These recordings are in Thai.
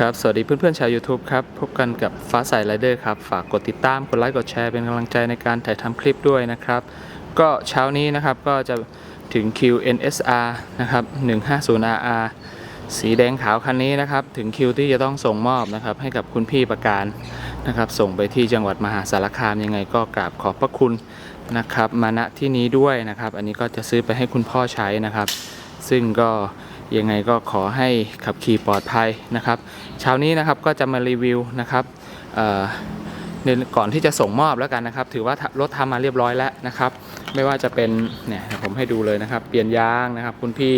ครับ สวัสดีเพื่อนๆชาว YouTube ครับ พบกันกับฟ้าใสไรเดอร์ครับ ฝากกดติดตาม กดไลค์ กดแชร์ เป็นกำลังใจในการถ่ายทำคลิปด้วยนะครับ ก็เช้านี้นะครับก็จะถึงคิว NSR นะครับ 150RR สีแดงขาวคันนี้นะครับ ถึงคิวที่จะต้องส่งมอบนะครับ ให้กับคุณพี่ประการนะครับ ส่งไปที่จังหวัดมหาสารคามยังไงก็กราบขอบพระคุณนะครับ มาณที่นี้ด้วยนะครับ อันนี้ก็จะซื้อไปให้คุณพ่อใช้นะครับ ซึ่งก็ ยังไงก็ขอให้ขับขี่ปลอดภัยนะครับ เช้านี้นะครับก็จะมารีวิวนะครับในก่อนที่จะส่งมอบแล้วกันนะครับ ถือว่ารถทำมาเรียบร้อยแล้วนะครับ ไม่ว่าจะเป็นเนี่ยผมให้ดูเลยนะครับ เปลี่ยนยางนะครับคุณพี่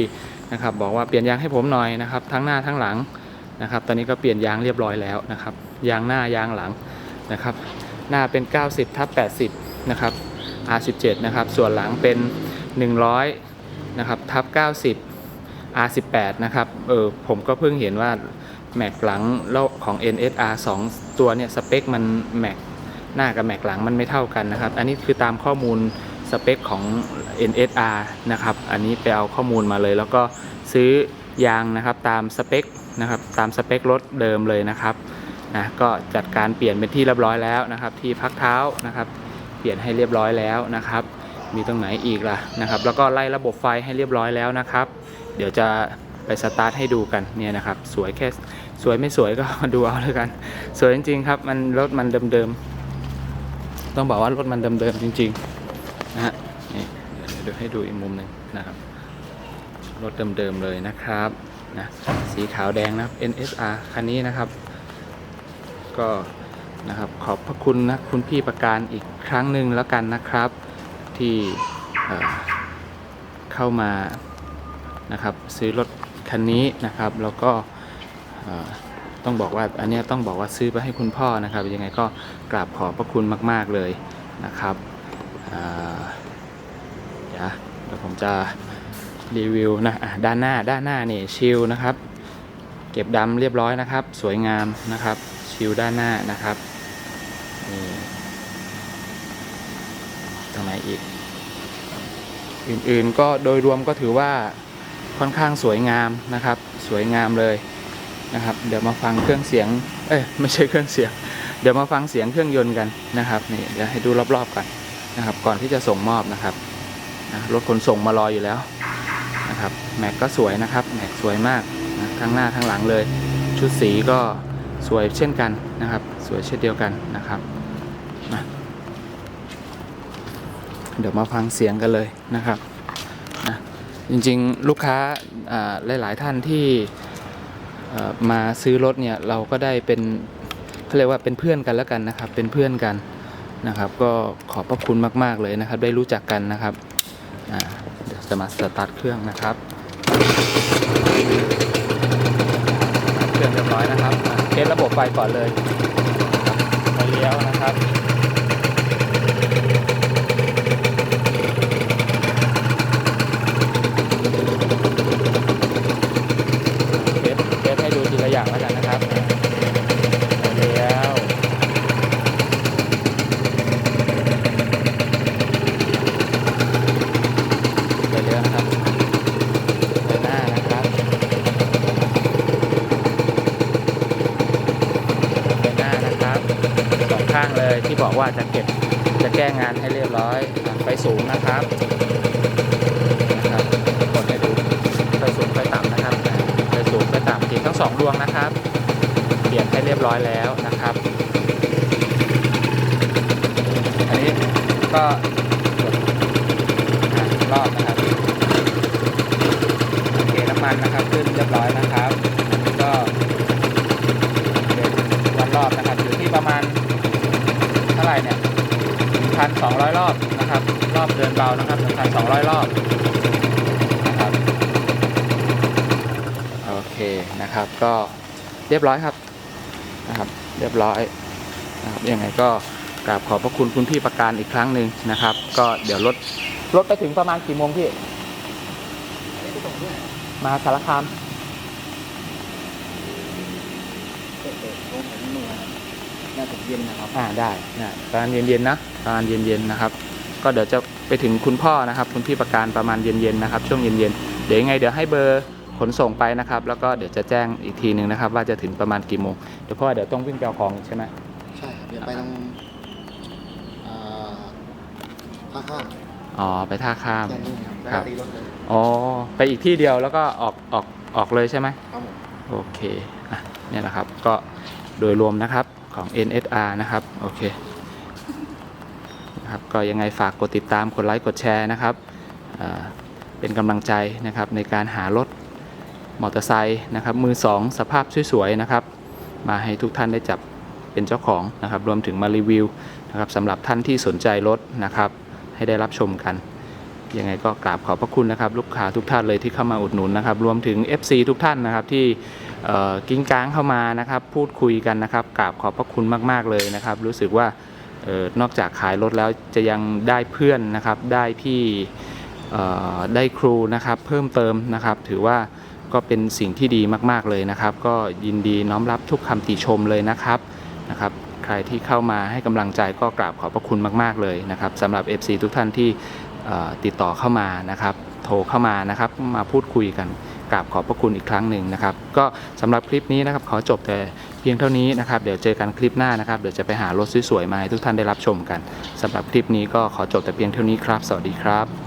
นะครับ บอกว่าเปลี่ยนยางให้ผมหน่อยนะครับ ทั้งหน้าทั้งหลังนะครับ ตอนนี้ก็เปลี่ยนยางเรียบร้อยแล้วนะครับ ยางหน้ายางหลังนะครับ หน้าเป็น 90ทับ80 นะครับ R17 นะครับ ส่วนหลังเป็น 100 นะครับทับ90 R18 นะครับเออผมก็เพิ่งเห็นว่าแม็กหลังของ NSR 2 ตัวเนี่ยสเปคมันแม็กหน้ากับแม็กหลังมันไม่เท่ากันนะครับ อันนี้คือตามข้อมูลสเปคของ NSR นะครับ อันนี้ไปเอาข้อมูลมาเลย แล้วก็ซื้อยางนะครับตามสเปคนะครับตามสเปครถเดิมเลยนะครับนะก็จัดการเปลี่ยนเป็นที่เรียบร้อยแล้วนะครับ ที่พักเท้านะครับ เปลี่ยนให้เรียบร้อยแล้วนะครับ มีตรงไหนอีกล่ะนะครับ แล้วก็ไล่ระบบไฟให้เรียบร้อยแล้วนะครับ เดี๋ยวจะไปสตาร์ทให้ดูกันเนี่ยนะครับ สวยแค่สวยไม่สวยก็มาดูเอาเลยกัน สวยจริงๆครับ มันรถมันเดิมๆ ต้องบอกว่ารถมันเดิมๆจริงๆนะฮะนี่เดี๋ยวให้ดูอีกมุมหนึ่งนะครับ รถเดิมๆเลยนะครับนะสีขาวแดงนะครับ NSR คันนี้นะครับ ก็นะครับขอบพระคุณนะคุณพี่ประการอีกครั้งหนึ่งแล้วกันนะครับ ที่เข้ามานะครับซื้อรถคันนี้นะครับ แล้วก็ต้องบอกว่าอันนี้ต้องบอกว่าซื้อไปให้คุณพ่อนะครับ ยังไงก็กราบขอบพระคุณมาก ๆเลยนะครับเดี๋ยวเดี๋ยวผมจะรีวิวนะอะด้านหน้าด้านหน้านี่ชิลนะครับ เก็บดำเรียบร้อยนะครับ สวยงามนะครับ ชิลด้านหน้านะครับนี่ ตรงไหนอีก อื่นๆก็โดยรวมก็ถือว่าค่อนข้างสวยงามนะครับ สวยงามเลยนะครับ เดี๋ยวมาฟังเครื่องเสียง เอ้ยไม่ใช่เครื่องเสียง เดี๋ยวมาฟังเสียงเครื่องยนต์กันนะครับนี่เดี๋ยวให้ดูรอบๆกันนะครับ ก่อนที่จะส่งมอบนะครับรถขนส่งมารออยู่แล้วนะครับแม็กก็สวยนะครับแม็กสวยมากนะทั้งหน้าทั้งหลังเลย ชุดสีก็สวยเช่นกันนะครับ สวยเช่นเดียวกันนะครับนะ เดี๋ยวมาฟังเสียงกันเลยนะครับนะจริงๆลูกค้าหลาย ๆ ท่านที่มาซื้อรถเนี่ยเราก็ได้เป็นเขาเรียกว่าเป็นเพื่อนกันแล้วกันนะครับ เป็นเพื่อนกันนะครับ ก็ขอบพระคุณมากๆเลยนะครับ ได้รู้จักกันนะครับเดี๋ยวจะมาสตาร์ทเครื่องนะครับเครื่องเรียบร้อยนะครับเทสระบบไฟก่อนเลยไฟเลี้ยวนะครับ เทสเทสให้ดูทีละอย่างแล้วกันนะครับไฟเลี้ยวไฟเลี้ยวนะครับไฟหน้านะครับ ไปหน้านะครับสองข้างเลย ที่บอกว่าจะเก็บจะแก้งานให้เรียบร้อยไปสูงนะครับนะครับกดให้ดูไปสูงไปต่ำนะครับไปสูงไปต่ำติดทั้งสองดวงนะครับ เปลี่ยนให้เรียบร้อยแล้วนะครับ อันนี้ก็กดรอบนะครับโอเคน้ำมันนะครับขึ้นเรียบร้อยนะครับอันนี้ก็ เป็นวันรอบนะครับอยู่ที่ประมาณเท่าไหร่เนี่ย 1,200 รอบนะครับ รอบเดินเบานะครับ 1,200 รอบนะครับโอเคนะครับก็เรียบร้อยครับนะครับ เรียบร้อยนะครับยังไงก็กราบขอบพระคุณคุณพี่ประการอีกครั้งหนึ่งนะครับ ก็เดี๋ยวรถรถไปถึงประมาณกี่โมงพี่ มาสารคาม น่าจะเย็นนะครับ อ่าได้นะประมาณเย็นๆนะประมาณเย็นๆนะครับ ก็เดี๋ยวจะไปถึงคุณพ่อนะครับ คุณพี่ประการประมาณเย็นๆนะครับ ช่วงเย็นๆเดี๋ยวยังไงเดี๋ยวให้เบอร์ขนส่งไปนะครับ แล้วก็เดี๋ยวจะแจ้งอีกทีหนึ่งนะครับ ว่าจะถึงประมาณกี่โมงเดี๋ยวพ่อเดี๋ยวต้องวิ่งไปเอาของอีกใช่ไหมใช่ครับเดี๋ยวไปตรงอ่าท่าข้ามอ๋อไปท่าข้าม แค่นี้ครับแล้วครัก็บตีรถเลยอ๋อไปอีกที่เดียวแล้วก็ออกออกออกเลยใช่ไหม ครับผม โอเค อะ เนี่ยนะครับ ก็โดยรวมนะครับ ของ NSR นะครับ โอเคนะครับก็ยังไงฝากกดติดตามกดไลค์กดแชร์นะครับเป็นกำลังใจนะครับในการหารถมอเตอร์ไซค์นะครับมือสองสภาพสวยๆนะครับ มาให้ทุกท่านได้จับเป็นเจ้าของนะครับ รวมถึงมารีวิวนะครับสำหรับท่านที่สนใจรถนะครับ ให้ได้รับชมกัน ยังไงก็กราบขอบพระคุณนะครับ ลูกค้าทุกท่านเลยที่เข้ามาอุดหนุนนะครับ รวมถึง FC ทุกท่านนะครับที่กิ้งก้างเข้ามานะครับ พูดคุยกันนะครับกราบขอบพระคุณมาก ๆเลยนะครับ รู้สึกว่าออนอกจากขายรถแล้วจะยังได้เพื่อนนะครับ ได้พี่ได้ครูนะครับเพิ่มเติมนะครับ ถือว่าก็เป็นสิ่งที่ดีมาก ๆเลยนะครับ ก็ยินดีน้อมรับทุกคำติชมเลยนะครับนะครับ ใครที่เข้ามาให้กำลังใจก็กราบขอบพระคุณมาก ๆเลยนะครับสำหรับ FC ทุกท่านที่ ติดต่อเข้ามานะครับ โทรเข้ามานะครับ มาพูดคุยกันกราบขอบพระคุณอีกครั้งหนึ่งนะครับ ก็สำหรับคลิปนี้นะครับ ขอจบแต่เพียงเท่านี้นะครับ เดี๋ยวเจอกันคลิปหน้านะครับ เดี๋ยวจะไปหารถสวยๆมาให้ทุกท่านได้รับชมกันสำหรับคลิปนี้ก็ขอจบแต่เพียงเท่านี้ครับ สวัสดีครับ